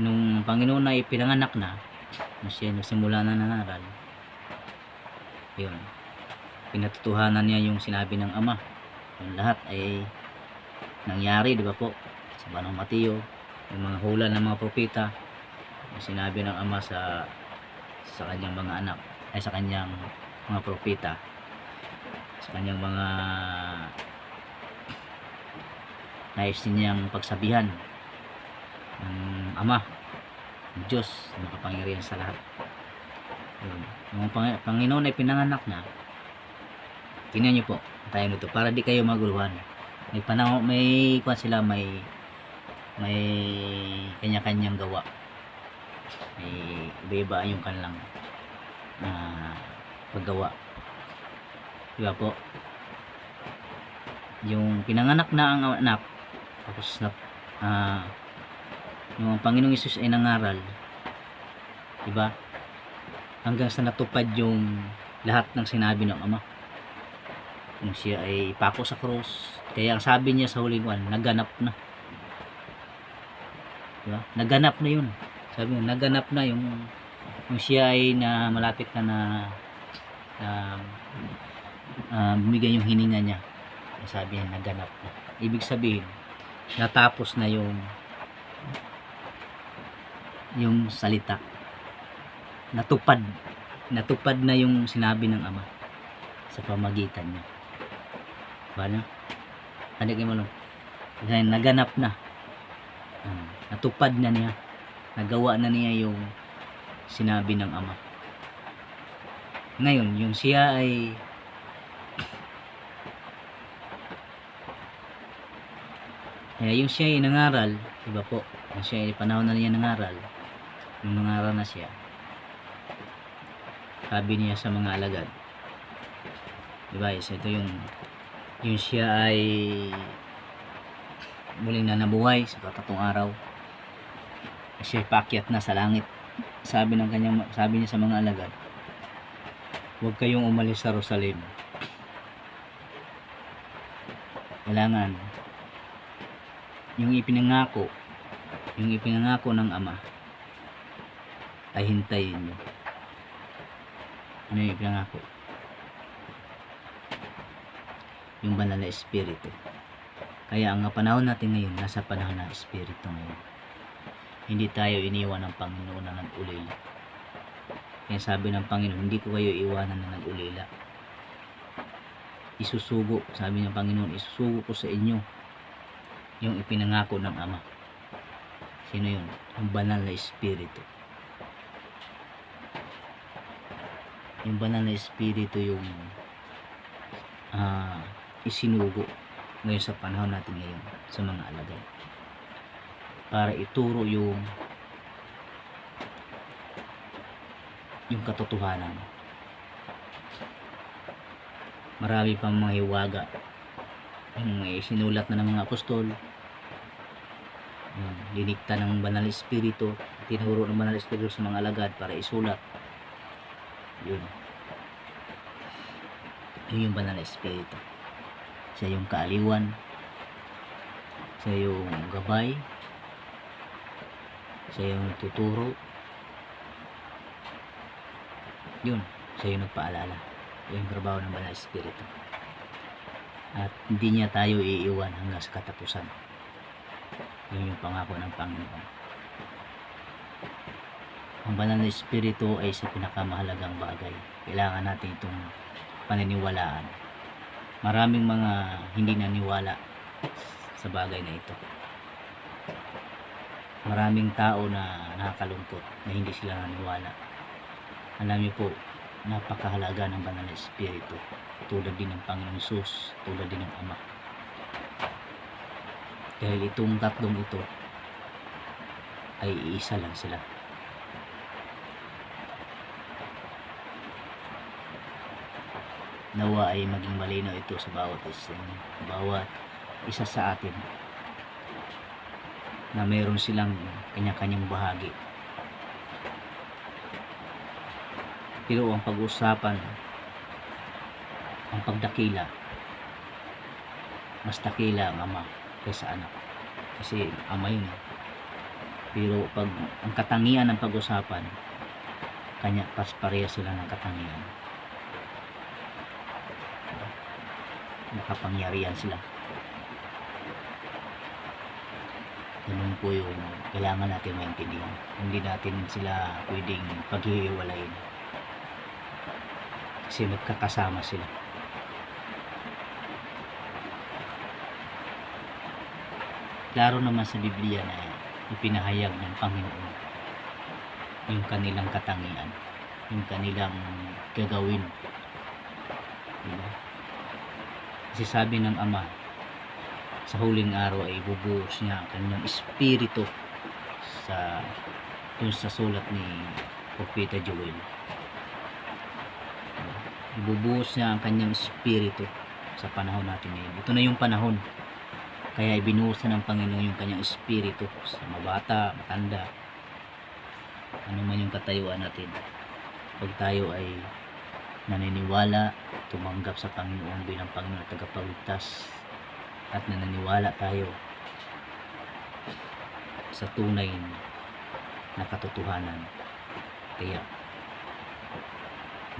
nung Panginoon na ipinanganak na siya nagsimula na nangaral yun pinatutuhanan niya yung sinabi ng ama. Yung lahat ay nangyari di ba po? Sa Banang Mateo yung mga hula ng mga propeta yung sinabi ng ama sa sa kanyang mga anak ay sa kanyang mga propeta sa kanyang mga nais niyang pagsabihan ng ama ng Diyos na makapangyarihan sa lahat. Yun. yung Pang- Panginoon ay pinanganak na tingnan niyo po tayo nito para di kayo maguluhan. May panahon may kwan sila may may kanya-kanyang gawa. May iba-iba yung kanilang ah, paggawa. Diba po? Yung pinanganak na ang anak tapos na ah, yung Panginoong Isus ay nangaral. Diba? Hanggang sa natupad yung lahat ng sinabi ng Ama. Kung siya ay ipako sa krus kaya ang sabi niya sa huling one naganap na. Diba? naganap na yun. Sabi niya naganap na yung yung siya ay na malapit na na, na ah, bumigay yung hininga niya. Sabi niya naganap na. Ibig sabihin natapos na yung yung salita natupad natupad na yung sinabi ng ama sa pamagitan niya Paano? Ano kayo mo Dahil naganap na. Ah, natupad na niya. Nagawa na niya yung sinabi ng ama. Ngayon, yung siya ay Kaya yung siya ay nangaral, iba po, yung siya ay panahon na niya nangaral, yung nangaral na siya, sabi niya sa mga alagad, diba, isa ito yung yung siya ay muling na nabuhay sa katatong araw. Siya ay paakyat na sa langit. Sabi ng kanyang sabi niya sa mga alagad huwag kayong umalis sa Jerusalem kailangan yung ipinangako yung ipinangako ng ama ay hintayin nyo yung ipinangako yung banal na espiritu. Kaya ang panahon natin ngayon, nasa panahon ng espiritu ngayon. Hindi tayo iniwan ng Panginoon na nag-ulila. Kaya sabi ng Panginoon, hindi ko kayo iwanan na nag-ulila. Isusugo, sabi ng Panginoon, isusugo ko sa inyo yung ipinangako ng Ama. Sino yun? Ang banal na espiritu. Yung banal na espiritu yung ah isinugo ngayon sa panahon natin ngayon sa mga alagad? Para ituro yung yung katotohanan. Marami pang mga hiwaga. May sinulat na ng mga apostol. Yung dinikta ng banal espiritu tinuro ng banal espiritu sa mga alagad para isulat yun. Yun yung banal na espiritu. Siya yung kaaliwan. Siya yung gabay. Siya yung nagtuturo. Yun siya yung nagpaalala. Yun yung trabaho ng banal na espiritu. At hindi niya tayo iiwan hanggang sa katapusan. Yun yung pangako ng Panginoon ang banal na espiritu ay sa pinakamahalagang bagay. Kailangan natin itong paniniwalaan. Maraming mga hindi naniwala sa bagay na ito. Maraming tao na nakakalungkot na hindi sila naniwala. Alam niyo po napakahalaga ng banal na espiritu. Tulad din ng Panginoong Sus tulad din ng Ama. Dahil itong tatlong ito ay iisa lang sila nawa ay maging malinaw ito sa bawat isa bawat isa sa atin na mayroon silang kanya-kanyang bahagi pero ang pag-usapan ang pagdakila mas dakila ang ama kaysa anak kasi ama yun eh. Pero pag ang katangian ng pag-usapan, kanya pas pareha sila ng katangian. Nakapangyarihan sila. Ganun po yung kailangan natin maintindihan. Hindi natin sila pwedeng paghihiwalayin. Kasi magkakasama sila. Klaro naman sa Biblia na ipinahayag ng Panginoon yung kanilang katangian, yung kanilang gagawin. Diba? Sabi ng Ama, sa huling araw ay ibubuhos niya ang kanyang espiritu sa dun sa sulat ni Propeta Joel. Ibubuhos niya ang kanyang espiritu sa panahon natin ngayon. Ito na yung panahon. Kaya ibinuhusan ng Panginoon yung kanyang espiritu sa mabata, matanda, ano man yung katayuan natin. Pag tayo ay naniniwala, tumanggap sa Panginoon bilang Panginoon at tagapagligtas at naniniwala tayo sa tunay na katotohanan. Kaya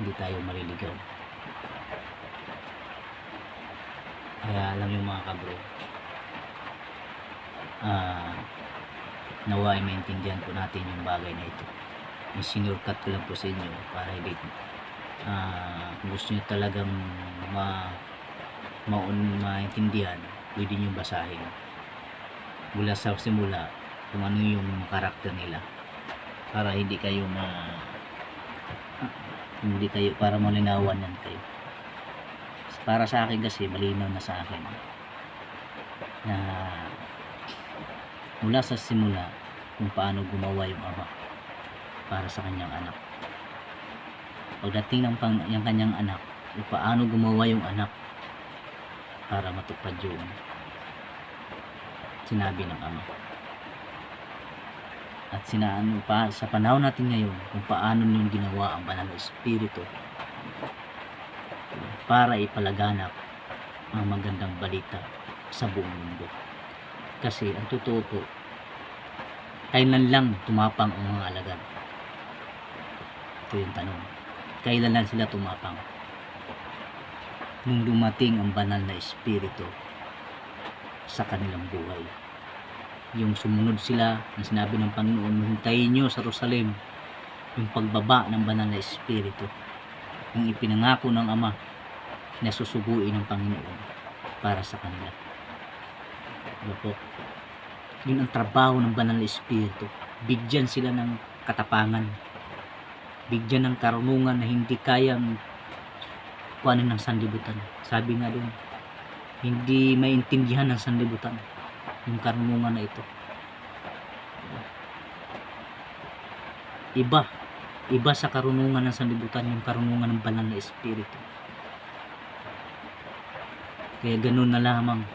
hindi tayo maliligaw. Kaya alam yung mga kabro, ah, nawa ay maintindihan po natin yung bagay na ito. Cut ko lang po sa inyo para hindi kung gusto nyo talagang ma maun maintindihan, pwede nyo basahin. Mula sa simula kung ano yung karakter nila. Para hindi kayo ma ah, hindi kayo para malinawan yan kayo. Para sa akin kasi malinaw na sa akin. Na mula sa simula kung paano gumawa yung ama para sa kanyang anak. Pagdating ng pang, yung kanyang anak, kung paano gumawa yung anak para matupad yung sinabi ng ama. At sinaano pa sa panahon natin ngayon kung paano yung ginawa ang banal na espiritu para ipalaganap ang magandang balita sa buong mundo. Kasi ang totoo po, kailan lang tumapang ang mga alagad? Ito yung tanong. Kailan lang sila tumapang? Nung dumating ang banal na espiritu sa kanilang buhay. Yung sumunod sila na sinabi ng Panginoon, hintayin nyo sa Jerusalem yung pagbaba ng banal na espiritu. Yung ipinangako ng Ama na susuguin ng Panginoon para sa kanila. Diba po? Yun ang trabaho ng banal na espiritu. Bigyan sila ng katapangan. Bigyan ng karunungan na hindi kayang kuhanin ng sanlibutan. Sabi nga doon, hindi maintindihan ng sanlibutan yung karunungan na ito. Iba. Iba sa karunungan ng sanlibutan yung karunungan ng banal na espiritu. Kaya ganun na lamang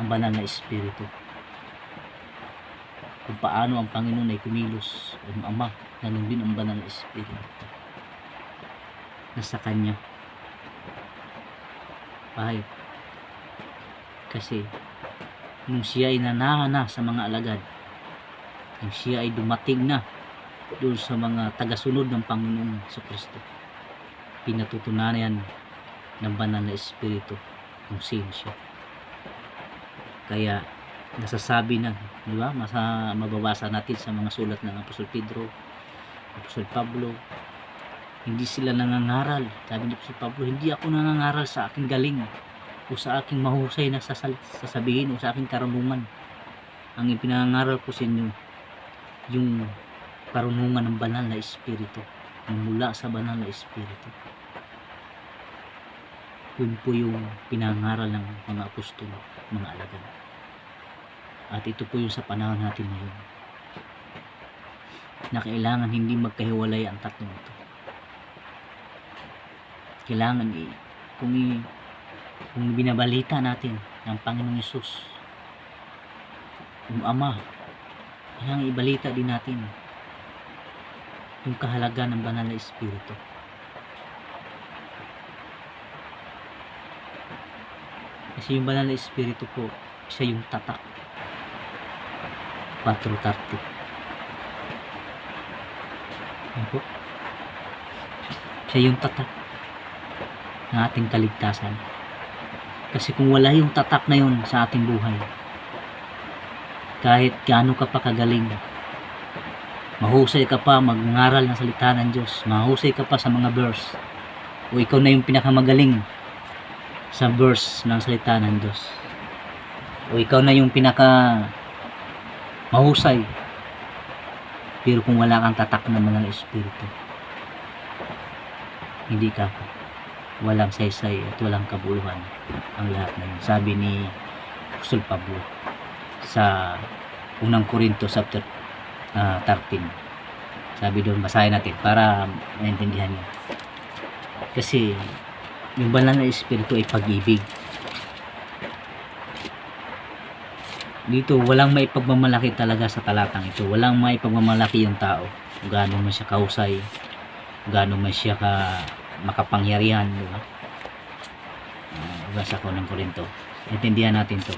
ang banal na espiritu. Kung paano ang Panginoon ay kumilos, ang Ama, ganun din ang banal na espiritu. Nasa Kanya. Bakit? Kasi, nung siya ay nanahana sa mga alagad, nung siya ay dumating na doon sa mga tagasunod ng Panginoon sa Kristo, pinatutunayan ng banal na espiritu kung sino siya. Kaya nasasabi na, di ba? Masa mababasa natin sa mga sulat ng Apostol Pedro, Apostol Pablo. Hindi sila nangangaral. Sabi ni Apostol Pablo, hindi ako nangangaral sa aking galing o sa aking mahusay na sasal- sasabihin o sa aking karunungan. Ang ipinangaral ko sa inyo, yung karunungan ng banal na espiritu, yung mula sa banal na espiritu. Yun po yung pinangaral ng mga apostol, mga alagad. At ito po yung sa panahon natin ngayon. Na kailangan hindi magkahiwalay ang tatlong ito. Kailangan i, kung, i, kung binabalita natin ng Panginoong Yesus, yung Ama, kailangan ibalita din natin yung kahalaga ng banal na Espiritu. Kasi yung banal na Espiritu po, siya yung tatak 4.30. Yan po. Siya yung tatak ng ating kaligtasan. Kasi kung wala yung tatak na yun sa ating buhay, kahit gaano ka pa kagaling, mahusay ka pa magngaral ng salita ng Diyos, mahusay ka pa sa mga verse, o ikaw na yung pinakamagaling sa verse ng salita ng Diyos, o ikaw na yung pinaka mahusay, pero kung wala kang tatak ng mga espiritu, hindi ka walang saysay at walang kabuluhan ang lahat na yun. Sabi ni Apostol Pablo sa unang Korinto chapter ah, 13. Sabi doon, basahin natin para maintindihan niyo. Kasi yung banal na espiritu ay pag-ibig. Dito, walang may pagmamalaki talaga sa talatang ito. Walang may pagmamalaki yung tao. Gaano man siya kahusay, kung gaano man siya ka makapangyarihan, di ba? Uh, basa ko ng Korinto. Intindihan natin to.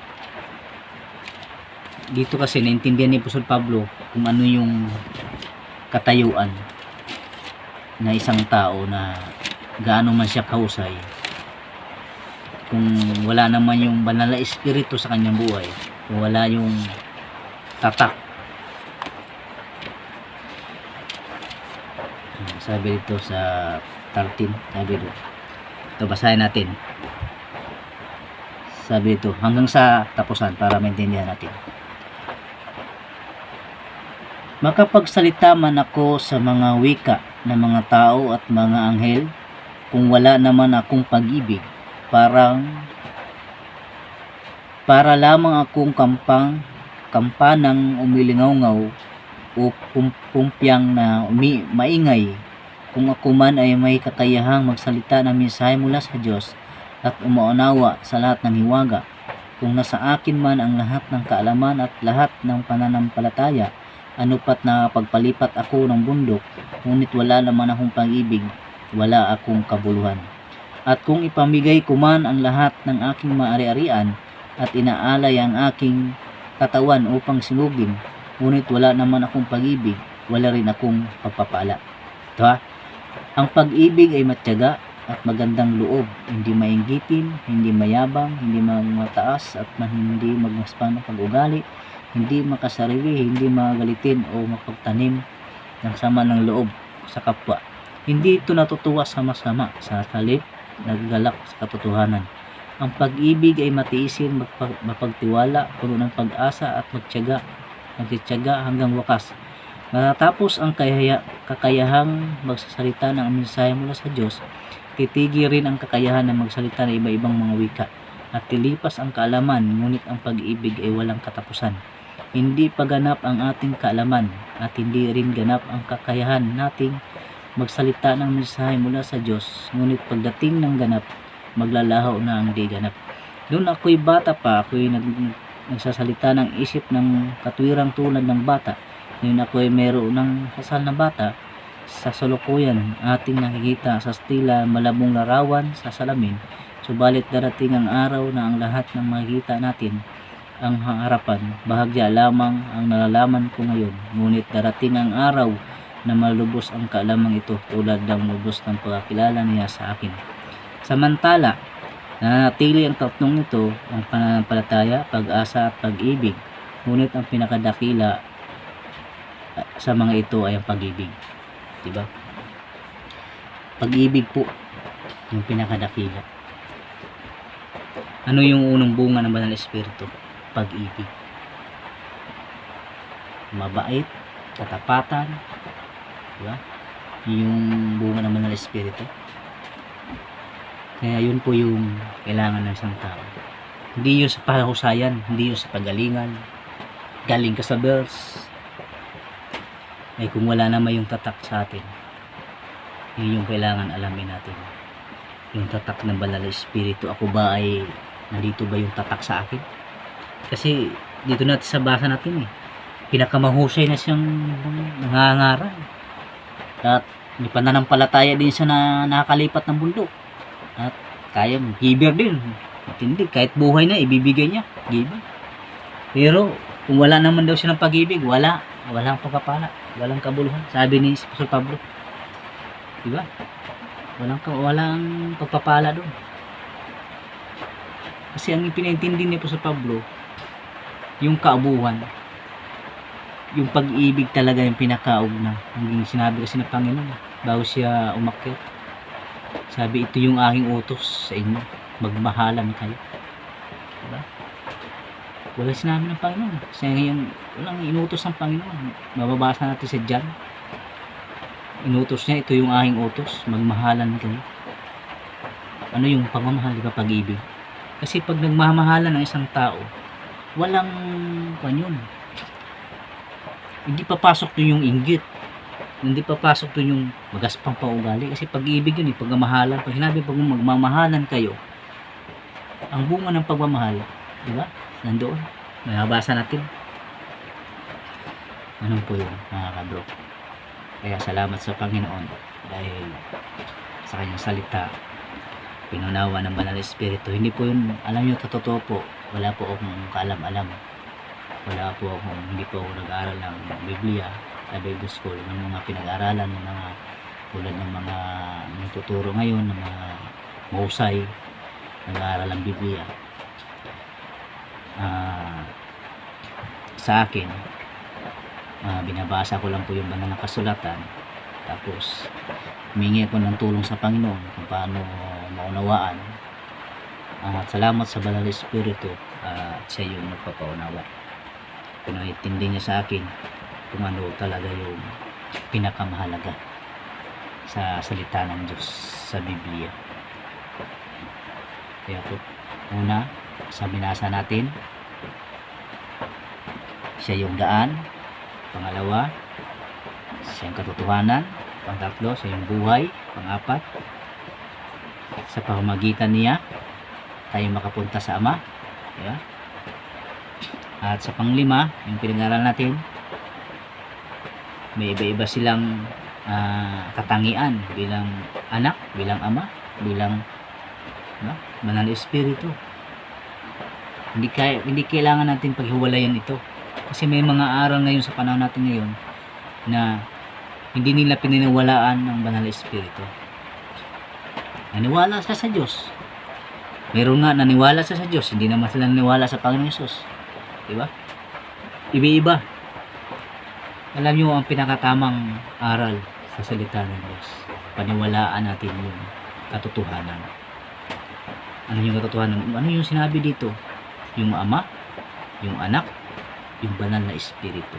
Dito kasi naintindihan ni Apostol Pablo kung ano yung katayuan na isang tao na gaano man siya kahusay kung wala naman yung banal na espiritu sa kanyang buhay wala yung tatak. Ah, sabi dito sa 13 sabi dito. Ito basahin natin. Sabi dito hanggang sa tapusan para maintindihan natin. Makapagsalita man ako sa mga wika ng mga tao at mga anghel kung wala naman akong pag-ibig parang para lamang akong kampang kampanang umilingaw-ngaw o pum- na umi, maingay. Kung ako man ay may kakayahang magsalita ng mensahe mula sa Diyos at umaunawa sa lahat ng hiwaga kung nasa akin man ang lahat ng kaalaman at lahat ng pananampalataya ano pat na pagpalipat ako ng bundok ngunit wala naman akong pag-ibig wala akong kabuluhan. At kung ipamigay ko man ang lahat ng aking maari-arian at inaalay ang aking katawan upang sinugin. Ngunit wala naman akong pag-ibig wala rin akong pagpapala. Ito ha? Ang pag-ibig ay matyaga at magandang loob. Hindi mainggitin hindi mayabang hindi mataas at hindi magmaspan ng pag-ugali hindi makasarili, hindi magalitin o mapagtanim ng sama ng loob sa kapwa. Hindi ito natutuwa sa masama, sa halip, naggalak sa katotohanan. Ang pag-ibig ay matiisin, mapagtiwala, puno ng pag-asa at magtiyaga, magtitiyaga hanggang wakas. Matatapos ang kayaya, kakayahang magsasalita ng mensahe mula sa Diyos, titigi rin ang kakayahan ng magsalita ng iba-ibang mga wika at tilipas ang kaalaman, ngunit ang pag-ibig ay walang katapusan. Hindi paganap ang ating kaalaman at hindi rin ganap ang kakayahan nating magsalita ng mensahe mula sa Diyos. Ngunit pagdating ng ganap, maglalaho na ang di ganap. Noon ako'y bata pa, ako'y nag, nagsasalita ng isip ng katwirang tulad ng bata. Ngayon ako'y meron ng kasal na bata. Sa salukuyan, ating nakikita sa stila malabong larawan sa salamin. Subalit darating ang araw na ang lahat ng makikita natin ang harapan. Bahagya lamang ang nalalaman ko ngayon. Ngunit darating ang araw na malubos ang kaalamang ito tulad ng lubos ng pagkakilala niya sa akin. Samantala, nanatili ang tatlong ito, ang pananampalataya, pag-asa at pag-ibig. Ngunit ang pinakadakila ah, sa mga ito ay ang pag-ibig. Diba? Pag-ibig po, yung pinakadakila. Ano yung unang bunga ng banal na espiritu? pag-ibig. Mabait, katapatan, di ba? Yung bunga ng Espiritu. Kaya yun po yung kailangan ng isang tao. Hindi yun sa pahusayan, hindi yun sa pagalingan. Galing ka sa verse. Ay kung wala naman yung tatak sa atin, yun yung kailangan alamin natin. Yung tatak ng banal na Espiritu. Ako ba ay, nandito ba yung tatak sa akin? Kasi dito natin sa basa natin eh. Pinakamahusay na siyang nangangaral. At may pananampalataya din siya na nakakalipat ng bundok. At kaya giver din. Matindi. Kahit buhay na, ibibigay niya. Giver. Pero Kung wala naman daw siya ng pag-ibig, wala. Walang pagpapala. Walang kabuluhan. Sabi ni Apostol Pablo. Diba? Walang, walang pagpapala doon. Kasi ang pinaintindi ni Apostol Pablo, yung kaabuhan, yung pag-ibig talaga yung pinakaugna. Ang sinabi kasi ng Panginoon, bago siya umakyat. Sabi, ito yung aking utos sa inyo. Magmahalan kayo. Diba? Wala sinabi ng Panginoon. Kasi yung, walang inutos ng Panginoon. Mababasa natin sa John. Inutos niya, ito yung aking utos. Magmahalan kayo. Ano yung pagmamahal, di ba? Pag-ibig. Kasi pag nagmamahalan ng isang tao, walang kwan. Hindi papasok doon yung inggit. Hindi papasok doon yung magaspang paugali. Kasi pag-ibig yun, eh, pagmamahalan. Pag sinabi pag magmamahalan kayo, ang bunga ng pagmamahal, di ba? Nandoon. Nabasa natin. Ano po yun, mga kabro? Kaya salamat sa Panginoon dahil sa kanyang salita, pinunawa ng Banal na Espiritu. Hindi po yun, alam nyo, totoo po, wala po akong kaalam-alam. Wala po akong, hindi po ako nag-aaral ng Biblia sa School, ng mga pinag-aralan, ng mga tulad ng mga nagtuturo ngayon, ng mga mahusay, nag-aaral ng Biblia. Ah, sa akin, ah, binabasa ko lang po yung banal na kasulatan, tapos humingi ako ng tulong sa Panginoon kung paano maunawaan. Ah, At salamat sa Banal na Espiritu ah, at siya yung nagpapaunawa. Pinaitindi niya sa akin kung ano talaga yung pinakamahalaga sa salita ng Diyos sa Biblia. Kaya po, una, sa binasa natin, siya yung daan. Pangalawa, siya yung katotohanan. Pangatlo, siya yung buhay. Pangapat, sa pamamagitan niya, tayo makapunta sa Ama. Diba? At sa panglima, yung pinag-aral natin, may iba-iba silang ah, katangian bilang anak, bilang ama, bilang no? banal na espiritu. Hindi kaya hindi kailangan natin paghiwalayan ito. Kasi may mga aral ngayon sa panahon natin ngayon na hindi nila pininiwalaan ng banal na espiritu. Naniwala sila sa Diyos. Meron nga naniwala sila sa Diyos, hindi naman sila naniwala sa Panginoon Yesus. Di ba? Iba-iba. Alam niyo ang pinakatamang aral sa salita ng Diyos. Paniwalaan natin yung katotohanan. Ano yung katotohanan? Ano yung sinabi dito? Yung ama, yung anak, yung banal na espiritu.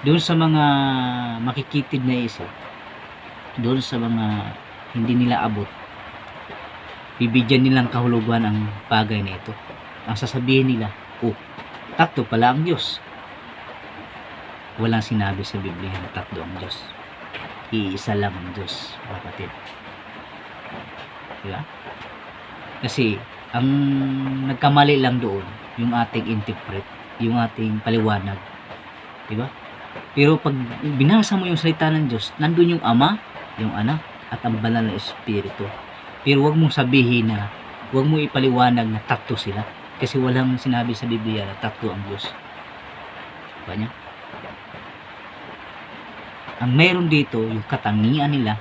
Doon sa mga makikitid na isip, doon sa mga hindi nila abot, bibigyan nilang kahulugan ang bagay na ito. Ang sasabihin nila, oh, takto pala ang Diyos. Walang sinabi sa Biblia na tatlo ang Diyos. Iisa lang ang Diyos, kapatid. Diba? Kasi, ang nagkamali lang doon, yung ating interpret, yung ating paliwanag. Diba? Pero pag binasa mo yung salita ng Diyos, nandun yung Ama, yung Anak, at ang banal na Espiritu. Pero wag mong sabihin na, wag mong ipaliwanag na tatlo sila. Kasi walang sinabi sa Biblia na tatlo ang Diyos. Diba niya? Ang meron dito, yung katangian nila,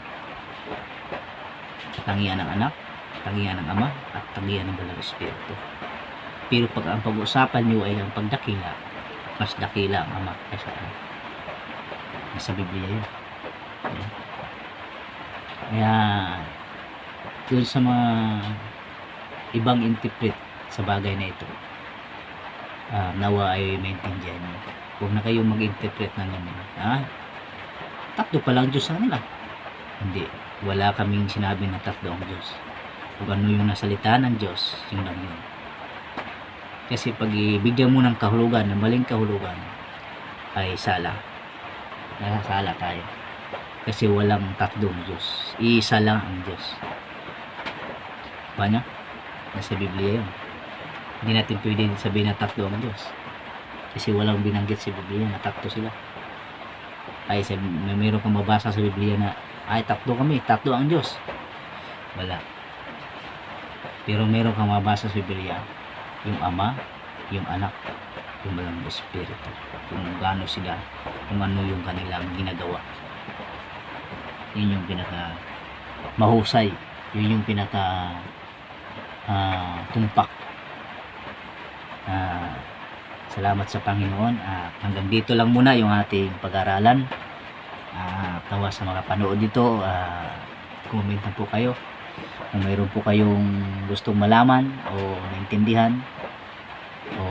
katangian ng anak, katangian ng ama, at katangian ng banal na Espiritu. Pero pag ang pag-uusapan nyo ay ang pagdakila, mas dakila ang ama kaysa anak. Nasa Biblia yun. Kaya, dun sa mga ibang interpret sa bagay na ito, ah, nawa ay maintindihan nyo. Huwag na kayong mag-interpret ng ganun. Ha? Tatlo pa lang Diyos sa kanila. Hindi. Wala kaming sinabi na tatlo ang Diyos. Kung ano yung nasalita ng Diyos, yun lang yun. Kasi pag ibigyan mo ng kahulugan, ng maling kahulugan, ay sala. Nasasala tayo. Kasi walang tatlong Diyos. Iisa lang ang Diyos. Paano? Nasa Biblia yun. Hindi natin pwede sabihin na tatlo ang Diyos. Kasi walang binanggit sa Biblia na tatlo sila. Ay, may meron kang mabasa sa Biblia na ay tatlo kami, tatlo ang Diyos. Wala. Pero meron kang mabasa sa Biblia yung Ama, yung Anak, yung walang espiritu kung gaano sila kung ano yung kanilang ginagawa yun yung pinaka mahusay yun yung pinaka ah, tumpak Ah, salamat sa Panginoon. At hanggang dito lang muna yung ating pag-aralan. Ah, tawa sa mga panood dito. Ah, comment na po kayo. Kung mayroon po kayong gustong malaman o naintindihan o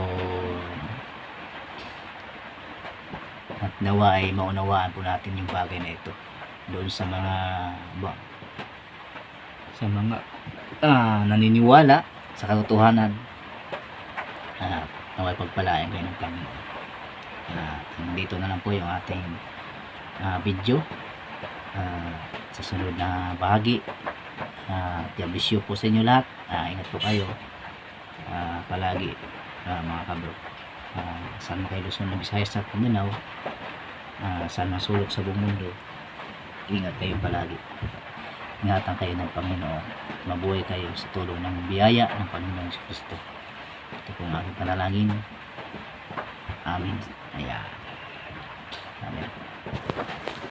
at nawa ay maunawaan po natin yung bagay na ito doon sa mga ba, sa mga ah, naniniwala sa katotohanan. At naway pagpalain kayo ng Panginoon at hanggang dito na lang po yung ating ah, video. Ah, sa sunod na bahagi. Uh, God po sa inyo lahat. Ah, ingat po kayo. Ah, palagi. Ah, mga kabro. Uh, saan kayo Luzon, Visayas at Mindanao. Uh, saan masulok sa buong mundo. Ingat kayo palagi. Ingatan kayo ng Panginoon. Mabuhay kayo sa tulong ng biyaya ng Panginoon sa Kristo ito po ang aking panalangin. Amen. Ayan. Amen